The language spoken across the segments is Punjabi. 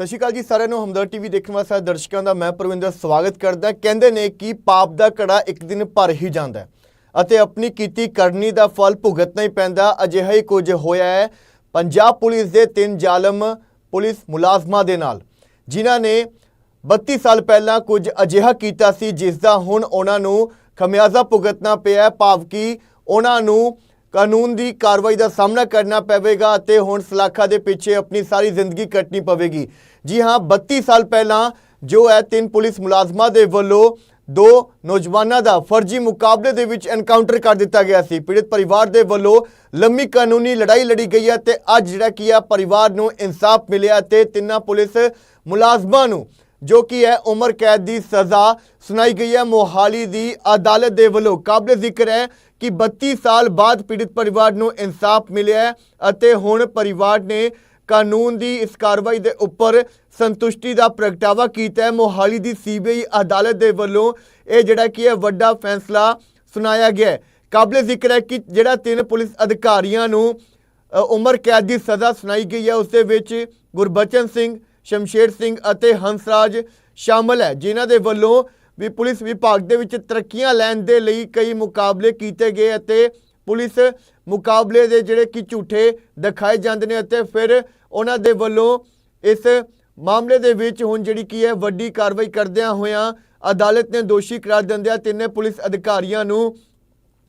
ਸਤਿ ਸ਼੍ਰੀ ਅਕਾਲ ਜੀ, ਸਾਰਿਆਂ ਨੂੰ ਹਮਦਰ ਟੀਵੀ ਦੇਖਣ ਵਾਲੇ ਸਾਰੇ ਦਰਸ਼ਕਾਂ ਦਾ ਮੈਂ ਪਰਵਿੰਦਰ ਸਵਾਗਤ ਕਰਦਾ। ਕਹਿੰਦੇ ਨੇ ਕਿ ਪਾਪ ਦਾ ਕੜਾ ਇੱਕ ਦਿਨ ਭਰ ਹੀ ਜਾਂਦਾ ਅਤੇ ਆਪਣੀ ਕੀਤੀ ਕਰਨੀ ਦਾ ਫਲ ਭੁਗਤਣਾ ਹੀ ਪੈਂਦਾ। ਅਜਿਹਾ ਹੀ ਕੁਝ ਹੋਇਆ ਹੈ। ਪੰਜਾਬ ਪੁਲਿਸ ਦੇ ਤਿੰਨ ਜ਼ਾਲਮ ਪੁਲਿਸ ਮੁਲਾਜ਼ਮਾਂ ਦੇ ਨਾਲ, ਜਿਨ੍ਹਾਂ ਨੇ 32 ਸਾਲ ਪਹਿਲਾਂ ਕੁਝ ਅਜਿਹਾ ਕੀਤਾ ਸੀ, ਜਿਸ ਦਾ ਹੁਣ ਉਹਨਾਂ ਨੂੰ ਖਮਿਆਜ਼ਾ ਭੁਗਤਣਾ ਪਿਆ ਭਾਵ ਕਿ ਉਹਨਾਂ ਨੂੰ ਕਾਨੂੰਨ ਦੀ ਕਾਰਵਾਈ ਦਾ ਸਾਹਮਣਾ ਕਰਨਾ ਪਵੇਗਾ ਅਤੇ ਹੁਣ ਸਲਾਖਾ ਦੇ ਪਿੱਛੇ ਆਪਣੀ ਸਾਰੀ ਜ਼ਿੰਦਗੀ ਕੱਟਣੀ ਪਵੇਗੀ। ਜੀ ਹਾਂ 32 ਸਾਲ ਪਹਿਲਾਂ ਜੋ ਹੈ ਤਿੰਨ ਪੁਲਿਸ ਮੁਲਾਜ਼ਮਾਂ ਦੇ ਵੱਲੋਂ ਦੋ ਨੌਜਵਾਨਾਂ ਦਾ ਫਰਜ਼ੀ ਮੁਕਾਬਲੇ ਦੇ ਵਿੱਚ ਐਨਕਾਊਂਟਰ ਕਰ ਦਿੱਤਾ ਗਿਆ ਸੀ। ਪੀੜਤ ਪਰਿਵਾਰ ਦੇ ਵੱਲੋਂ ਲੰਮੀ ਕਾਨੂੰਨੀ ਲੜਾਈ ਲੜੀ ਗਈ ਹੈ ਤੇ ਅੱਜ ਜਿਹੜਾ ਕੀ ਹੈ, ਪਰਿਵਾਰ ਨੂੰ ਇਨਸਾਫ ਮਿਲਿਆ ਤੇ ਤਿੰਨਾਂ ਪੁਲਿਸ ਮੁਲਾਜ਼ਮਾਂ ਨੂੰ ਜੋ ਕਿ ਹੈ, ਉਮਰ ਕੈਦ ਦੀ ਸਜ਼ਾ ਸੁਣਾਈ ਗਈ ਹੈ। ਮੋਹਾਲੀ ਦੀ ਅਦਾਲਤ ਦੇ ਵੱਲੋਂ ਕਾਬਲੇ ਜ਼ਿਕਰ ਹੈ ਕਿ 32 ਸਾਲ ਬਾਅਦ ਪੀੜਤ ਪਰਿਵਾਰ ਨੂੰ ਇਨਸਾਫ ਮਿਲਿਆ ਅਤੇ ਹੁਣ ਪਰਿਵਾਰ ਨੇ ਕਾਨੂੰਨ ਦੀ ਇਸ ਕਾਰਵਾਈ ਦੇ ਉੱਪਰ ਸੰਤੁਸ਼ਟੀ ਦਾ ਪ੍ਰਗਟਾਵਾ ਕੀਤਾ ਹੈ। ਮੋਹਾਲੀ ਦੀ ਸੀਬੀਆਈ ਅਦਾਲਤ ਦੇ ਵੱਲੋਂ ਇਹ ਜਿਹੜਾ ਕੀ ਹੈ ਵੱਡਾ ਫੈਸਲਾ ਸੁਣਾਇਆ ਗਿਆ ਕਾਬਲੇ ਜ਼ਿਕਰ ਹੈ ਕਿ ਜਿਹੜਾ ਤਿੰਨ ਪੁਲਿਸ ਅਧਿਕਾਰੀਆਂ ਨੂੰ ਉਮਰ ਕੈਦ ਦੀ ਸਜ਼ਾ ਸੁਣਾਈ ਗਈ ਹੈ, ਉਸ ਦੇ ਵਿੱਚ ਗੁਰਬਚਨ ਸਿੰਘ, ਸ਼ਮਸ਼ੇਰ ਸਿੰਘ ਅਤੇ ਹੰਸਰਾਜ ਸ਼ਾਮਲ ਹੈ, ਜਿਨ੍ਹਾਂ ਦੇ ਵੱਲੋਂ ਵੀ ਪੁਲਿਸ ਵਿਭਾਗ ਦੇ ਵਿੱਚ ਤਰੱਕੀਆਂ ਲੈਣ ਦੇ ਲਈ ਕਈ ਮੁਕਾਬਲੇ ਕੀਤੇ ਗਏ ਅਤੇ ਪੁਲਿਸ ਮੁਕਾਬਲੇ ਦੇ ਜਿਹੜੇ ਕਿ ਝੂਠੇ ਦਿਖਾਏ ਜਾਂਦੇ ਨੇ ਅਤੇ ਫਿਰ ਉਹਨਾਂ ਦੇ ਵੱਲੋਂ ਇਸ ਮਾਮਲੇ ਦੇ ਵਿੱਚ ਹੁਣ ਜਿਹੜੀ ਕੀ ਹੈ, ਵੱਡੀ ਕਾਰਵਾਈ ਕਰਦਿਆਂ ਹੋਇਆਂ ਅਦਾਲਤ ਨੇ ਦੋਸ਼ੀ ਕਰਾਰ ਦਿੰਦਿਆਂ ਤਿੰਨੇ ਪੁਲਿਸ ਅਧਿਕਾਰੀਆਂ ਨੂੰ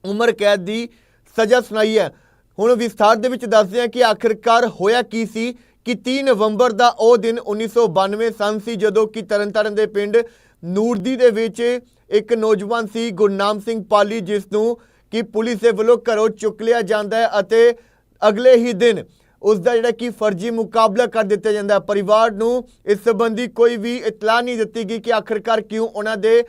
ਉਮਰ ਕੈਦ ਦੀ ਸਜ਼ਾ ਸੁਣਾਈ ਹੈ। ਹੁਣ ਵਿਸਥਾਰ ਦੇ ਵਿੱਚ ਦੱਸਦੇ ਹਾਂ ਕਿ ਆਖਿਰਕਾਰ ਹੋਇਆ ਕੀ ਸੀ ਕਿ 3 ਨਵੰਬਰ ਦਾ ਉਹ ਦਿਨ 1992 ਸਨ ਸੀ, ਜਦੋਂ ਕਿ ਤਰਨਤਾਰਨ ਦੇ ਪਿੰਡ ਨੂਰਦੀ ਦੇ ਵਿੱਚ ਇੱਕ ਨੌਜਵਾਨ ਸੀ ਗੁਰਨਾਮ ਸਿੰਘ ਪਾਲੀ ਜਿਸ ਨੂੰ ਕਿ ਪੁਲਿਸ ਦੇ ਵੱਲੋਂ ਘਰੋਂ ਚੁੱਕ ਲਿਆ ਜਾਂਦਾ ਹੈ ਅਤੇ ਅਗਲੇ ਹੀ ਦਿਨ ਉਸ ਦਾ ਜਿਹੜਾ ਕਿ ਫਰਜ਼ੀ ਮੁਕਾਬਲਾ ਕਰ ਦਿੱਤਾ ਜਾਂਦਾ ਪਰਿਵਾਰ ਨੂੰ ਇਸ ਸੰਬੰਧੀ ਕੋਈ ਵੀ ਇਤਲਾਹ ਨਹੀਂ ਦਿੱਤੀ ਗਈ ਕਿ ਆਖਿਰਕਾਰ ਕਿਉਂ ਉਹਨਾਂ ਦੇ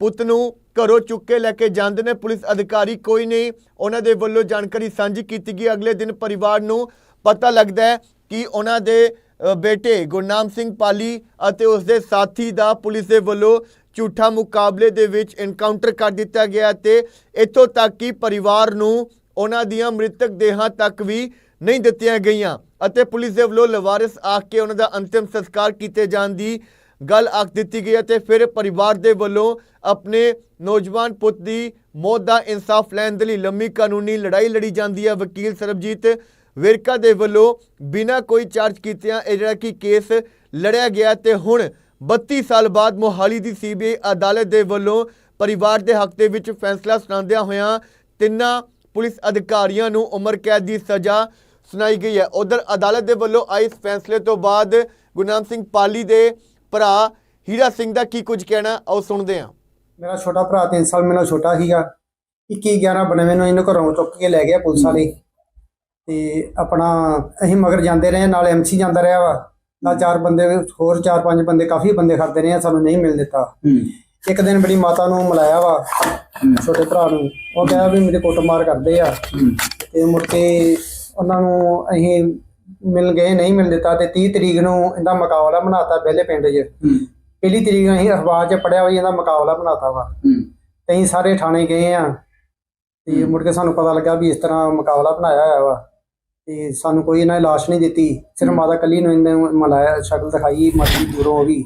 ਪੁੱਤ ਨੂੰ ਘਰੋਂ ਚੁੱਕ ਕੇ ਲੈ ਕੇ ਜਾਂਦੇ ਨੇ। ਪੁਲਿਸ ਅਧਿਕਾਰੀ ਕੋਈ ਨਹੀਂ। ਉਹਨਾਂ ਦੇ ਵੱਲੋਂ ਜਾਣਕਾਰੀ ਸਾਂਝੀ ਕੀਤੀ ਗਈ। ਅਗਲੇ ਦਿਨ ਪਰਿਵਾਰ ਨੂੰ ਪਤਾ ਲੱਗਦਾ ਹੈ ਕਿ ਉਹਨਾਂ ਦੇ ਬੇਟੇ ਗੁਰਨਾਮ ਸਿੰਘ ਪਾਲੀ ਅਤੇ ਉਸ ਦੇ ਸਾਥੀ ਦਾ ਪੁਲਿਸ ਦੇ ਵੱਲੋਂ ਝੂਠਾ ਮੁਕਾਬਲੇ ਦੇ ਵਿੱਚ ਐਨਕਾਊਂਟਰ ਕਰ ਦਿੱਤਾ ਗਿਆ ਤੇ ਇੱਥੋਂ ਤੱਕ ਕਿ ਪਰਿਵਾਰ ਨੂੰ ਉਹਨਾਂ ਦੀਆਂ ਮ੍ਰਿਤਕ ਦੇਹਾਂ ਤੱਕ ਵੀ ਨਹੀਂ ਦਿੱਤੀਆਂ ਗਈਆਂ ਅਤੇ ਪੁਲਿਸ ਦੇ ਵੱਲੋਂ ਲਵਾਰਿਸ ਆਖ ਕੇ ਉਹਨਾਂ ਦਾ ਅੰਤਿਮ ਸੰਸਕਾਰ ਕੀਤੇ ਜਾਣ ਦੀ ਗੱਲ ਆਖ ਦਿੱਤੀ ਗਈ ਹੈ ਤੇ ਫਿਰ ਪਰਿਵਾਰ ਦੇ ਵੱਲੋਂ ਆਪਣੇ ਨੌਜਵਾਨ ਪੁੱਤ ਦੀ ਮੌਤ ਦਾ ਇਨਸਾਫ ਲੈਣ ਦੇ ਲਈ ਲੰਮੀ ਕਾਨੂੰਨੀ ਲੜਾਈ ਲੜੀ ਜਾਂਦੀ ਹੈ। ਵਕੀਲ ਸਰਬਜੀਤ ਵਿਰਕਾ ਦੇ ਵੱਲੋਂ ਬਿਨਾਂ ਕੋਈ ਚਾਰਜ ਕੀਤਿਆਂ ਇਹ ਜਿਹੜਾ ਕਿ ਕੇਸ ਲੜਿਆ ਗਿਆ ਤੇ ਹੁਣ 32 ਸਾਲ ਬਾਅਦ ਮੋਹਾਲੀ ਦੀ ਸੀਬੀਆਈ ਅਦਾਲਤ ਦੇ ਵੱਲੋਂ ਪਰਿਵਾਰ ਦੇ ਹੱਕ ਦੇ ਵਿੱਚ ਫੈਸਲਾ ਸੁਣਾਉਂਦਿਆਂ ਹੋਇਆਂ ਤਿੰਨਾਂ ਪੁਲਿਸ ਅਧਿਕਾਰੀਆਂ ਨੂੰ ਉਮਰ ਕੈਦ ਦੀ ਸਜ਼ਾ ਸੁਣਾਈ ਗਈ ਹੈ। ਉਧਰ ਅਦਾਲਤ ਦੇ ਵੱਲੋਂ ਆਏ ਇਸ ਫੈਸਲੇ ਤੋਂ ਬਾਅਦ ਗੁਰਨਾਮ ਸਿੰਘ ਪਾਲੀ ਦੇ ਭਰਾ ਹੀਰਾ ਸਿੰਘ ਦਾ ਕੀ ਕੁਝ ਕਹਿਣਾ ਆਓ ਸੁਣਦੇ ਹਾਂ। ਮੇਰਾ ਛੋਟਾ ਭਰਾ 3 ਸਾਲ ਮੇਰਾ ਛੋਟਾ ਸੀਗਾ। 21 11 92 ਨੂੰ ਇਹਨੂੰ ਘਰੋਂ ਚੁੱਕ ਕੇ ਲੈ ਗਿਆ ਪੁਲਿਸ ਵਾਲੇ। ਤੇ ਆਪਣਾ ਅਸੀਂ ਮਗਰ ਜਾਂਦੇ ਰਹੇ ਨਾਲ ਐਮਸੀ ਜਾਂਦਾ ਰਿਹਾ ਵਾ। ਨਾਲ ਚਾਰ ਬੰਦੇ ਹੋਰ ਚਾਰ ਪੰਜ ਬੰਦੇ ਕਾਫੀ ਬੰਦੇ ਖੜਦੇ ਰਹੇ ਸਾਨੂੰ ਨਹੀਂ ਮਿਲ ਦਿੱਤਾ। ਇੱਕ ਦਿਨ ਬੜੀ ਮਾਤਾ ਨੂੰ ਮਿਲਾਇਆ ਵਾ ਛੋਟੇ ਭਰਾ ਨੂੰ। ਉਹ ਕਹਿੰਦਾ ਵੀ ਮੇਰੇ ਕੁੱਟਮਾਰ ਕਰਦੇ ਆ। ਤੇ ਮੁੜ ਕੇ ਉਹਨਾਂ ਨੂੰ ਅਸੀਂ ਮਿਲ ਗਏ ਨਹੀਂ ਮਿਲ ਦਿੱਤਾ। ਤੇ 30 ਤਰੀਕ ਨੂੰ ਇਹਦਾ ਮੁਕਾਬਲਾ ਬਣਾਤਾ ਪਹਿਲੇ ਪਿੰਡ 'ਚ। ਪਹਿਲੀ ਤਰੀਕ ਨੂੰ ਅਸੀਂ ਅਖਬਾਰ 'ਚ ਪੜਿਆ ਵੀ ਇਹਦਾ ਮੁਕਾਬਲਾ ਬਣਾਤਾ ਵਾ। ਤੇ ਅਸੀਂ ਸਾਰੇ ਥਾਣੇ ਗਏ ਆ। ਤੇ ਮੁੜ ਕੇ ਸਾਨੂੰ ਪਤਾ ਲੱਗਾ ਵੀ ਇਸ ਤਰ੍ਹਾਂ ਮੁਕਾਬਲਾ ਬਣਾਇਆ ਹੋਇਆ ਵਾ। ਤੇ ਸਾਨੂੰ ਕੋਈ ਇਹਨਾਂ ਨੇ ਲਾਸ਼ ਨਹੀਂ ਦਿੱਤੀ। ਸਿਰਫ ਮਾਤਾ ਕੱਲੀ ਨੂੰ ਇਹਨੇ ਮਲਾਇਆ ਸ਼ਕਲ ਦਿਖਾਈ ਮਾਤਾ ਦੂਰੋਂ ਹੋ ਗਈ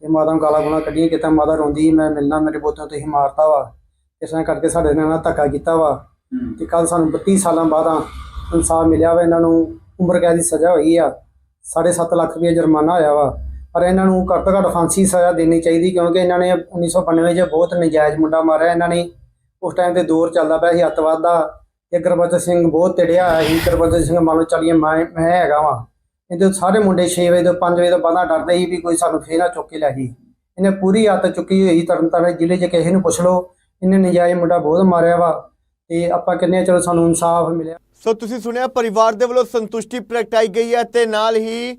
ਤੇ ਮਾਤਾ ਨੂੰ ਗਾਲਾਂ ਗੁਣਾ ਕੱਢੀਆਂ ਕਿਤਾ ਮਾਤਾ ਰੋਂਦੀ ਮੈਂ ਮਿਲਣਾ ਮੇਰੇ ਪੁੱਤ ਨੂੰ ਤੁਸੀਂ ਮਾਰਤਾ ਵਾ। ਇਸ ਤਰ੍ਹਾਂ ਕਰਕੇ ਸਾਡੇ ਨਾਲ ਧੱਕਾ ਕੀਤਾ ਵਾ। ਤੇ ਕੱਲ ਸਾਨੂੰ 32 ਸਾਲਾਂ ਬਾਅਦ ਇਨਸਾਫ ਮਿਲਿਆ ਵਾ ਇਹਨਾਂ ਨੂੰ ਉਮਰ ਕੈਦ ਦੀ ਸਜ਼ਾ ਹੋਈ ਆ। 7.5 ਲੱਖ ਰੁਪਏ ਜੁਰਮਾਨਾ ਹੋਇਆ ਵਾ। ਪਰ ਇਹਨਾਂ ਨੂੰ ਘੱਟ ਤੋਂ ਘੱਟ ਫਾਂਸੀ ਸਜ਼ਾ ਦੇਣੀ ਚਾਹੀਦੀ ਕਿਉਂਕਿ ਇਹਨਾਂ ਨੇ 1992 ਚ ਬਹੁਤ ਨਜਾਇਜ਼ ਮੁੰਡਾ ਮਾਰਿਆ ਇਹਨਾਂ ਨੇ। ਉਸ ਟਾਈਮ ਤੇ ਦੌਰ ਚੱਲਦਾ ਪਿਆ ਸੀ ਅੱਤਵਾਦ ਦਾ। ਇਹ ਗੁਰਬਚਨ ਸਿੰਘ ਬਹੁਤ ਤੜਿਆ ਹੋਇਆ ਸੀ। ਗੁਰਬਚਨ ਸਿੰਘ ਮੰਨ ਲਓ ਚੱਲੀਏ ਮੈਂ ਮੈਂ ਹੈਗਾ ਵਾਂ। ਇਹਦੇ ਸਾਰੇ ਮੁੰਡੇ 6 ਵਜੇ ਤੋਂ 5 ਵਜੇ ਤੋਂ ਬਾਅਦ ਡਰਦੇ ਸੀ ਵੀ ਕੋਈ ਸਾਨੂੰ ਫੇਰ ਨਾ ਚੁੱਕ ਕੇ ਲੈ ਜੀ ਇਹਨੇ ਪੂਰੀ ਹੱਤ ਚੁੱਕੀ ਹੋਈ ਤਰਨਤਾਰਨ ਜ਼ਿਲ੍ਹੇ 'ਚ, ਕਿਸੇ ਨੂੰ ਪੁੱਛ ਲਓ। ਇਹਨੇ ਨਜਾਇਜ਼ ਮੁੰਡਾ ਬਹੁਤ ਮਾਰਿਆ ਵਾ ਤੇ ਆਪਾਂ ਕਹਿੰਦੇ ਚਲੋ ਸਾਨੂੰ ਇਨਸਾਫ ਮਿਲਿਆ। ਸੋ ਤੁਸੀਂ ਸੁਣਿਆ, ਪਰਿਵਾਰ ਦੇ ਵੱਲੋਂ ਸੰਤੁਸ਼ਟੀ ਪ੍ਰਗਟਾਈ ਗਈ ਹੈ ਤੇ ਨਾਲ ਹੀ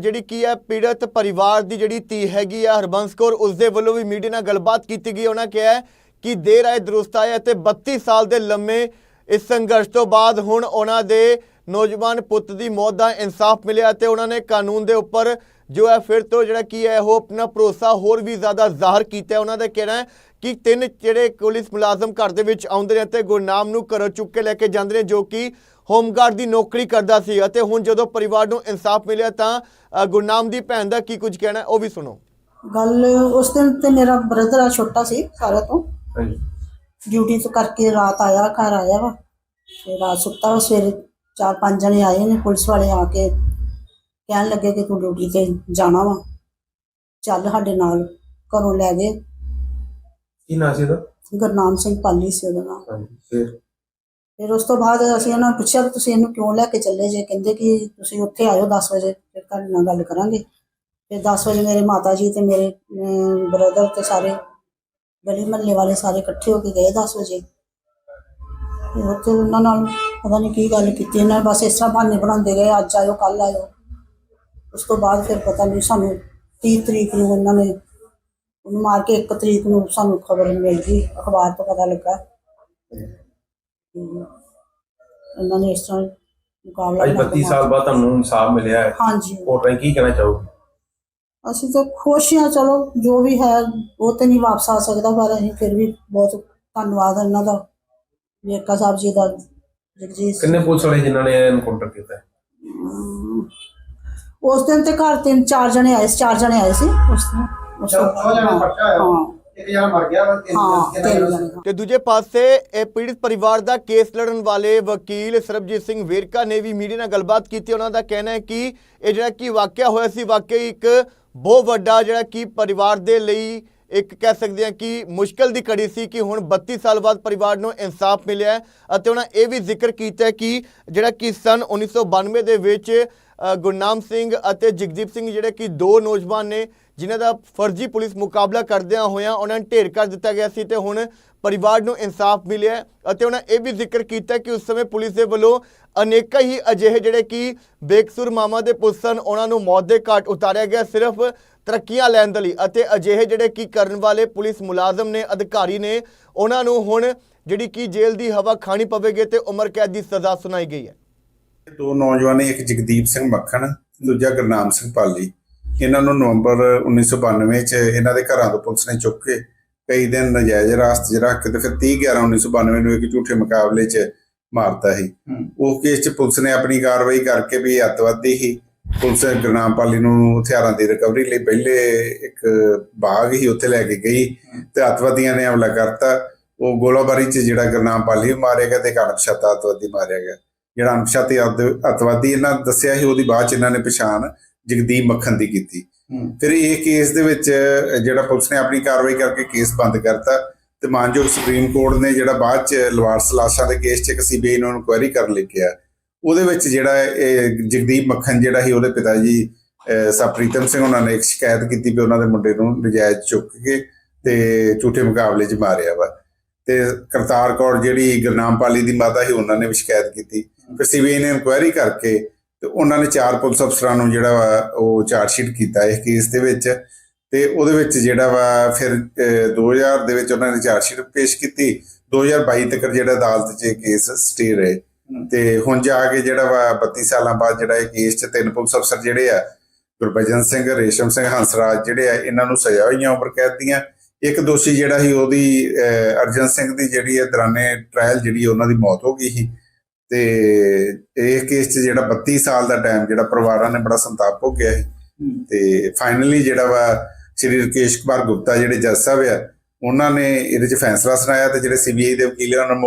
ਜਿਹੜੀ ਕੀ ਹੈ, ਪੀੜਤ ਪਰਿਵਾਰ ਦੀ ਜਿਹੜੀ ਧੀ ਹੈਗੀ ਆ ਹਰਬੰਸ ਕੌਰ ਉਸ ਦੇ ਵੱਲੋਂ ਵੀ ਮੀਡੀਆ ਨਾਲ ਗੱਲਬਾਤ ਕੀਤੀ ਗਈ। ਉਹਨਾਂ ਕਿਹਾ ਕਿ ਦੇਰ ਆਏ, ਦਰੁਸਤ ਆਏ ਅਤੇ 32 ਸਾਲ ਦੇ ਲੰਮੇ ਇਸ ਸੰਘਰਸ਼ ਤੋਂ ਬਾਅਦ ਹੁਣ ਉਹਨਾਂ ਦੇ ਨੌਜਵਾਨ ਪੁੱਤ ਦੀ ਮੌਤ ਦਾ ਇਨਸਾਫ ਮਿਲਿਆ ਤੇ ਉਹਨਾਂ ਨੇ ਕਾਨੂੰਨ ਦੇ ਉੱਪਰ ਜੋ ਹੈ ਫਿਰ ਤੋਂ ਜਿਹੜਾ ਕੀ ਹੈ ਉਹ ਆਪਣਾ ਭਰੋਸਾ ਹੋਰ ਵੀ ਜ਼ਿਆਦਾ ਜ਼ਾਹਰ ਕੀਤਾ ਹੈ। ਉਹਨਾਂ ਦਾ ਕਹਿਣਾ ਹੈ ਕਿ ਤਿੰਨ ਜਿਹੜੇ ਪੁਲਿਸ ਮੁਲਾਜ਼ਮ ਘਰ ਦੇ ਵਿੱਚ ਆਉਂਦੇ ਨੇ ਤੇ ਗੁਰਨਾਮ ਨੂੰ ਘਰੋਂ ਚੁੱਕ ਕੇ ਲੈ ਕੇ ਜਾਂਦੇ ਨੇ ਜੋ ਕਿ ਹੋਮਗਾਰਡ ਦੀ ਨੌਕਰੀ ਕਰਦਾ ਸੀ ਅਤੇ ਹੁਣ ਜਦੋਂ ਪਰਿਵਾਰ ਨੂੰ ਇਨਸਾਫ ਮਿਲਿਆ ਤਾਂ ਗੁਰਨਾਮ ਦੀ ਭੈਣ ਦਾ ਕੀ ਕੁਝ ਕਹਿਣਾ ਉਹ ਵੀ ਸੁਣੋ। ਗੱਲ ਉਸ ਦਿਨ ਤੇ ਮੇਰਾ ਬ੍ਰਦਰ ਆ ਛੋਟਾ ਸੀ ਸਾਰਿਆਂ ਤੋਂ। ਹਾਂਜੀ। ਡਿਊਟੀ ਤੋਂ ਕਰਕੇ ਰਾਤ ਆਇਆ ਘਰ ਆਇਆ ਵਾ। ਤੇ ਰਾਤ ਸੁੱਤਾ ਵਾ ਸਵੇਰੇ। ਚਾਰ ਪੰਜ ਜਣੇ ਆਏ ਨੇ ਪੁਲਿਸ ਵਾਲੇ ਆ ਕੇ ਕਹਿਣ ਲੱਗੇ ਕਿ ਤੂੰ ਡਿਊਟੀ ਤੇ ਜਾਣਾ ਵਾ। ਚੱਲ ਸਾਡੇ ਨਾਲ ਘਰੋਂ ਲੈ ਗਏ। ਕੀ ਨਾਂ ਸੀ ਇਹਦਾ ਗੁਰਨਾਮ ਸਿੰਘ ਪਾਲੀ ਸੀ ਉਹਦਾ ਨਾਮ। ਹਾਂਜੀ ਫਿਰ? ਫਿਰ ਉਸ ਤੋਂ ਬਾਅਦ ਅਸੀਂ ਉਹਨਾਂ ਨੂੰ ਪੁੱਛਿਆ ਵੀ ਤੁਸੀਂ ਇਹਨੂੰ ਕਿਉਂ ਲੈ ਕੇ ਚੱਲੇ ਜੇ? ਕਹਿੰਦੇ ਕਿ ਤੁਸੀਂ ਉੱਥੇ ਆਇਓ 10 ਵਜੇ ਫਿਰ ਤੁਹਾਡੇ ਨਾਲ ਗੱਲ ਕਰਾਂਗੇ। ਫਿਰ 10 ਵਜੇ ਮੇਰੇ ਮਾਤਾ ਜੀ ਤੇ ਮੇਰੇ ਬ੍ਰਦਰ ਤੇ ਸਾਰੇ ਗਲੀ ਮਹੱਲੇ ਵਾਲੇ ਸਾਰੇ ਇਕੱਠੇ ਹੋ ਕੇ ਗਏ 10 ਵਜੇ। ਉੱਥੇ ਉਹਨਾਂ ਨਾਲ ਪਤਾ ਨਹੀਂ ਕੀ ਗੱਲ ਕੀਤੀ ਇਹਨਾਂ ਨੇ ਬਸ ਇਸ ਤਰ੍ਹਾਂ ਬਹਾਨੇ ਬਣਾਉਂਦੇ ਗਏ ਅੱਜ ਆਇਓ ਕੱਲ ਆਇਓ ਉਸ ਤੋਂ ਬਾਅਦ ਫਿਰ ਪਤਾ ਨਹੀਂ ਸਾਨੂੰ 30 ਤਰੀਕ ਨੂੰ ਉਹਨਾਂ ਨੇ ਉਹਨੂੰ ਮਾਰ ਕੇ 1 ਤਰੀਕ ਨੂੰ ਸਾਨੂੰ ਖਬਰ ਮਿਲ ਗਈ ਅਖਬਾਰ ਤੋਂ ਪਤਾ ਲੱਗਾ ਤੇ ਉਹਨਾਂ ਨੇ ਇਸ ਤਰ੍ਹਾਂ ਮੁਕਾਬਲਾ ਅੱਜ ਬਣਾ 32 ਕੇ ਸਾਲ ਬਾਅਦ ਤੁਹਾਨੂੰ ਇਨਸਾਫ ਮਿਲਿਆ ਹੈ ਹਾਂਜੀ ਕੋਰਟ ਨੇ ਕੀ ਕਹਿਣਾ ਚਾਹੋਗੇ ਅਸੀਂ ਤਾਂ ਖੁਸ਼ ਹਾਂ ਚਲੋ ਜੋ ਵੀ ਹੈ ਉਹ ਤੇ ਨਹੀਂ ਵਾਪਸ ਆ ਸਕਦਾ ਪਰ ਅਸੀਂ ਫਿਰ ਵੀ ਬਹੁਤ ਧੰਨਵਾਦ ਇਹਨਾਂ ਦਾ ਵੇਰਕਾ ਸਾਹਿਬ ਜੀ ਦਾ ਜਗਜੀਤ ਸਿੰਘ। ਕਿੰਨੇ ਪੁਲਿਸ ਵਾਲੇ ਜਿਨ੍ਹਾਂ ਨੇ ਐਨਕਾਊਂਟਰ ਕੀਤਾ ਹੈ? ਉਸ ਦਿਨ ਤੇ ਘਰ ਤਿੰਨ ਚਾਰ ਜਣੇ ਆਏ ਸੀ ਚਾਰ ਜਣੇ ਆਏ ਸੀ ਉਸ ਦਿਨ ਉਸ ਤੋਂ ਦੋ ਜਣੇ ਪੱਕਾ ਹੋਇਆ। ਹਾਂ ਇੱਕ ਜਣਾ ਮਰ ਗਿਆ ਵਾ ਤਿੰਨ ਹਾਂ ਤਿੰਨ ਤਿੰਨ ਜਣੇ ਜਣੇ ਤੇ ਦੂਜੇ ਪਾਸੇ ਇਹ ਪੀੜਿਤ ਪਰਿਵਾਰ ਦਾ ਕੇਸ ਲੜਨ ਵਾਲੇ ਵਕੀਲ ਸਰਬਜੀਤ ਸਿੰਘ ਵੇਰਕਾ ਨੇ ਵੀ ਮੀਡੀਆ ਨਾਲ ਗੱਲਬਾਤ ਕੀਤੀ ਉਹਨਾਂ ਦਾ ਕਹਿਣਾ ਹੈ ਕਿ ਇਹ ਜਿਹੜਾ ਕੀ ਵਾਕਿਆ ਹੋਇਆ ਸੀ ਵਾਕਈ ਇੱਕ ਬਹੁਤ ਵੱਡਾ ਜਿਹੜਾ ਕਿ ਪਰਿਵਾਰ ਦੇ ਲਈ ਇੱਕ ਕਹਿ ਸਕਦੇ ਹਾਂ ਕਿ ਮੁਸ਼ਕਲ ਦੀ ਘੜੀ ਸੀ ਕਿ ਹੁਣ 32 ਸਾਲ ਬਾਅਦ ਪਰਿਵਾਰ ਨੂੰ ਇਨਸਾਫ ਮਿਲਿਆ ਅਤੇ ਉਹਨਾਂ ਇਹ ਵੀ ਜ਼ਿਕਰ ਕੀਤਾ ਕਿ ਜਿਹੜਾ ਕਿ ਸਨ 1992 ਦੇ ਵਿੱਚ ਗੁਰਨਾਮ ਸਿੰਘ ਅਤੇ ਜਗਦੀਪ ਸਿੰਘ ਜਿਹੜੇ ਕਿ ਦੋ ਨੌਜਵਾਨ ਨੇ, ਜਿਨ੍ਹਾਂ ਦਾ ਫਰਜ਼ੀ ਪੁਲਿਸ ਮੁਕਾਬਲਾ ਕਰਦਿਆਂ ਹੋਇਆਂ ਉਹਨਾਂ ਨੂੰ ਢੇਰ ਕਰ ਦਿੱਤਾ ਗਿਆ ਸੀ ਤੇ ਹੁਣ ਪਰਿਵਾਰ ਨੂੰ ਇਨਸਾਫ ਮਿਲਿਆ ਅਤੇ ਉਹਨਾਂ ਇਹ ਵੀ ਜ਼ਿਕਰ ਕੀਤਾ ਕਿ ਉਸ ਸਮੇਂ ਪੁਲਿਸ ਦੇ ਵੱਲੋਂ ਅਨੇਕਾਂ ਹੀ ਅਜਿਹੇ ਜਿਹੜੇ ਕਿ ਬੇਕਸੂਰ ਮਾਮਾ ਦੇ ਪੁੱਤ ਉਹਨਾਂ ਨੂੰ ਮੌਤ ਦੇ ਘਾਟ ਉਤਾਰਿਆ ਗਿਆ ਸਿਰਫ ਤਰੱਕੀਆਂ ਲੈਣ ਦੇ ਲਈ ਅਤੇ ਅਜਿਹੇ ਜਿਹੜੇ ਕੀ ਕਰਨ ਵਾਲੇ ਪੁਲਿਸ ਮੁਲਾਜ਼ਮ ਨੇ ਅਧਿਕਾਰੀ ਨੇ ਉਹਨਾਂ ਨੂੰ ਹੁਣ ਜਿਹੜੀ ਕਿ ਜੇਲ੍ਹ ਦੀ ਹਵਾ ਖਾਣੀ ਪਵੇਗੀ ਤੇ ਉਮਰ ਕੈਦ ਦੀ ਸਜ਼ਾ ਸੁਣਾਈ ਗਈ ਹੈ। ਦੋ ਨੌਜਵਾਨ ਨੇ, ਇੱਕ ਜਗਦੀਪ ਸਿੰਘ ਮੱਖਣ ਦੂਜਾ ਗੁਰਨਾਮ ਸਿੰਘ ਪਾਲੀ। ਇਹਨਾਂ ਨੂੰ ਨਵੰਬਰ 1992 ਚ ਇਹਨਾਂ ਦੇ ਘਰਾਂ ਤੋਂ ਪੁਲਿਸ ਨੇ ਚੁੱਕ ਕੇ ਕਈ ਦਿਨ ਨਜਾਇਜ਼ ਰਾਸਤ 'ਚ ਰੱਖ ਕੇ ਤੇ ਫਿਰ 30 11 1992 ਨੂੰ ਇੱਕ ਝੂਠੇ ਮੁਕਾਬਲੇ 'ਚ ਮਾਰਤਾ ਸੀ। ਉਹ ਕੇਸ 'ਚ ਪੁਲਿਸ ਨੇ ਆਪਣੀ ਕਾਰਵਾਈ ਕਰਕੇ ਵੀ ਅੱਤਵਾਦੀ ਹੀ ਪੁਲਿਸ ਨੇ ਗੁਰਨਾਮ ਪਾਲੀ ਨੂੰ ਹਥਿਆਰਾਂ ਦੀ ਰਿਕਵਰੀ ਲਈ ਪਹਿਲੇ ਇੱਕ ਬਾਗ ਹੀ ਉੱਥੇ ਲੈ ਕੇ ਗਈ ਤੇ ਅੱਤਵਾਦੀਆਂ ਨੇ ਹਮਲਾ ਕਰਤਾ। ਉਹ ਗੋਲਾਬਾਰੀ 'ਚ ਜਿਹੜਾ ਗੁਰਨਾਮ ਪਾਲੀ ਮਾਰਿਆ ਗਿਆ ਤੇ ਇੱਕ ਅਣਪਛਾਤਾ ਅੱਤਵਾਦੀ ਮਾਰਿਆ ਗਿਆ। ਜਿਹੜਾ ਅਣਪਛਾਤੇ ਅੱਤ- ਅੱਤਵਾਦੀ ਇਹਨਾਂ ਦੱਸਿਆ ਸੀ ਉਹਦੀ ਬਾਅਦ ਚ ਇਹਨਾਂ ਨੇ ਪਛਾਣ ਜਗਦੀਪ ਮੱਖਣ ਦੀ ਕੀਤੀ। ਫਿਰ ਇਹ ਕੇਸ ਦੇ ਵਿੱਚ ਜਿਹੜਾ ਪੁਲਿਸ ਨੇ ਆਪਣੀ ਕਾਰਵਾਈ ਕਰਕੇ ਕੇਸ ਬੰਦ ਕਰਤਾ ਤੇ ਮਾਨਯੋਗ ਸੁਪਰੀਮ ਕੋਰਟ ਨੇ ਜਿਹੜਾ ਬਾਅਦ ਚ ਲਵਾਰਸ ਲਾਸ਼ਾਂ ਦੇ ਕੇਸ ਚ ਇੱਕ ਸੀਬੀਆਈ ਨੂੰ ਇਨਕੁਆਇਰੀ ਕਰਨ ਲਈ ਕਿਹਾ ਉਹਦੇ ਵਿੱਚ ਜਿਹੜਾ ਇਹ ਜਗਦੀਪ ਮੱਖਣ ਜਿਹੜਾ ਸੀ ਉਹਦੇ ਪਿਤਾ ਜੀ ਅਹ, ਸਪ੍ਰੀਤਮ ਸਿੰਘ ਉਹਨਾਂ ਨੇ ਇੱਕ ਸ਼ਿਕਾਇਤ ਕੀਤੀ ਵੀ ਉਹਨਾਂ ਦੇ ਮੁੰਡੇ ਨੂੰ ਨਜਾਇਜ਼ ਚੁੱਕ ਕੇ ਤੇ ਝੂਠੇ ਮੁਕਾਬਲੇ 'ਚ ਮਾਰਿਆ ਵਾ। ਤੇ ਕਰਤਾਰ ਕੌਰ ਜਿਹੜੀ ਗੁਰਨਾਮ ਪਾਲੀ ਦੀ ਮਾਤਾ ਸੀ ਉਹਨਾਂ ਨੇ ਵੀ ਸ਼ਿਕਾਇਤ ਕੀਤੀ। ਫਿਰ ਸੀਬੀਆਈ ਨੇ ਇਨਕੁਆਇਰੀ ਕਰਕੇ ਤੇ ਉਹਨਾਂ ਨੇ ਚਾਰ ਪੁਲਿਸ ਅਫਸਰਾਂ ਨੂੰ ਜਿਹੜਾ ਵਾ ਉਹ ਚਾਰਜ ਸ਼ੀਟ ਕੀਤਾ ਇਸ ਕੇਸ ਦੇ ਵਿੱਚ ਤੇ ਉਹਦੇ ਵਿੱਚ ਜਿਹੜਾ ਵਾ ਫਿਰ ਅਹ, 2000 ਦੇ ਵਿੱਚ ਉਹਨਾਂ ਨੇ ਚਾਰਜ ਸ਼ੀਟ ਪੇਸ਼ ਕੀਤੀ। 2022 ਤੱਕ ਜਿਹੜਾ ਅਦਾਲਤ 'ਚ ਇਹ ਕੇਸ ਸਟੇ ਰਹੇ। ਤੇ ਹੁਣ ਜਾ ਕੇ ਜਿਹੜਾ ਵਾ 32 ਸਾਲਾਂ ਬਾਅਦ ਜਿਹੜਾ ਇਹ ਕੇਸ 'ਚ ਤਿੰਨ ਪੁਲਿਸ ਅਫਸਰ ਜਿਹੜੇ ਆ ਗੁਰਭਜਨ ਸਿੰਘ ਰੇਸ਼ਮ ਸਿੰਘ ਹੰਸਰਾਜ ਜਿਹੜੇ ਆ ਇਹਨਾਂ ਨੂੰ ਸਜ਼ਾ ਹੋਈਆਂ ਉਮਰ ਕੈਦ ਦੀਆਂ। ਇੱਕ ਦੋਸ਼ੀ ਜਿਹੜਾ ਸੀ ਉਹਦੀ ਅਰਜਨ ਸਿੰਘ ਦੀ ਜਿਹੜੀ ਹੈ ਦੌਰਾਨੇ ਟ੍ਰਾਇਲ ਜਿਹੜੀ ਉਹਨਾਂ ਦੀ ਮੌਤ ਹੋ ਗਈ ਸੀ। ਤੇ ਇਹ ਕੇਸ 'ਚ ਜਿਹੜਾ 32 ਸਾਲ ਦਾ ਟਾਈਮ ਜਿਹੜਾ ਪਰਿਵਾਰਾਂ ਨੇ ਬੜਾ ਸੰਤਾਪ ਭੋਗਿਆ ਸੀ। ਤੇ ਫਾਈਨਲੀ ਜਿਹੜਾ ਵਾ ਸ਼੍ਰੀ ਰਕੇਸ਼ ਕੁਮਾਰ ਗੁਪਤਾ ਜਿਹੜੇ ਜੱਜ ਸਾਹਿਬ ਆ ਉਹਨਾਂ ਨੇ ਇਹਦੇ 'ਚ ਫੈਸਲਾ ਸੁਣਾਇਆ ਤੇ ਜਿਹੜੇ ਸੀਬੀਆਈ ਦੇ ਵਕੀਲ ਉਹਨਾਂ ਨੂੰ